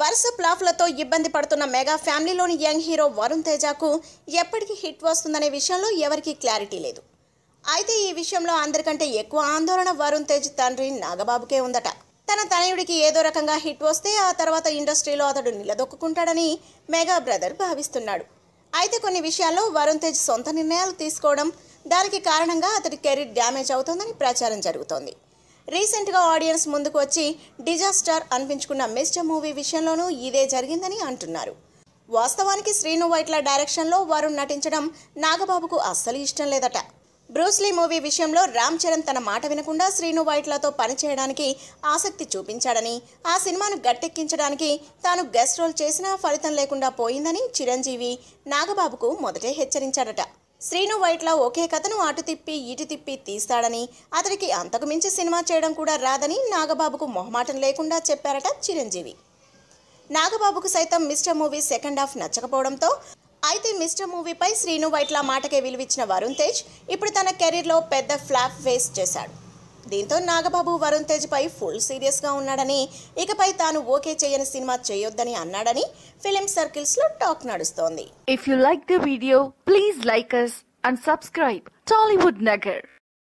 వరుస ప్లాఫ్లతో ఇబ్బంది పడుతున్న మెగా ఫ్యామిలీలోని యంగ్ హీరో వరుణ్ తేజకు ఎప్పటికీ హిట్ వస్తుందనే విషయంలో ఎవరికీ క్లారిటీ లేదు. అయితే ఈ విషయంలో అందరికంటే ఎక్కువ ఆందోళన వరుణ్ తేజ్ తండ్రి నాగబాబుకే ఉందట. తన తనయుడికి ఏదో రకంగా హిట్ వస్తే ఆ తర్వాత ఇండస్ట్రీలో అతడు నిలదొక్కుంటాడని మెగా బ్రదర్ భావిస్తున్నాడు. అయితే కొన్ని విషయాల్లో వరుణ్ తేజ్ సొంత నిర్ణయాలు తీసుకోవడం దానికి కారణంగా అతడి కెరీర్ డ్యామేజ్ అవుతోందని ప్రచారం జరుగుతోంది. రీసెంట్గా ఆడియన్స్ ముందుకు వచ్చి డిజాస్టర్ అనిపించుకున్న మిస్టర్ మూవీ విషయంలోనూ ఇదే జరిగిందని అంటున్నారు. వాస్తవానికి శ్రీను వైట్ల డైరెక్షన్లో వారు నటించడం నాగబాబుకు అస్సలు ఇష్టం లేదట. బ్రూస్లీ మూవీ విషయంలో రామ్ చరణ్ తన మాట వినకుండా శ్రీను వైట్లతో పనిచేయడానికి ఆసక్తి చూపించాడని ఆ సినిమాను గట్టెక్కించడానికి తాను గెస్ట్ రోల్ చేసినా ఫలితం లేకుండా పోయిందని చిరంజీవి నాగబాబుకు మొదటే హెచ్చరించాడట. శ్రీను వైట్ల ఒకే కథను అటు తిప్పి ఇటు తిప్పి తీస్తాడని అతడికి అంతకు మించి సినిమా చేయడం కూడా రాదని నాగబాబుకు మొహమాటం లేకుండా చెప్పారట చిరంజీవి. నాగబాబుకు సైతం మిస్టర్ మూవీ సెకండ్ హాఫ్ నచ్చకపోవడంతో అయితే మిస్టర్ మూవీపై శ్రీను వైట్ల మాటకే విలువిచ్చిన వరుణ్ తేజ్ ఇప్పుడు తన కెరీర్లో పెద్ద ఫ్లాప్ ఫేస్ చేశాడు. దీంతో నాగబాబు వరుణ్ తేజ్ పై ఫుల్ సీరియస్గా ఉన్నాడని ఇకపై తాను ఓకే చేయని సినిమా చేయొద్దని అన్నాడని ఫిలిం సర్కిల్స్లో టాక్ నడుస్తోంది. If you like the video please like us and subscribe Tollywood Nagar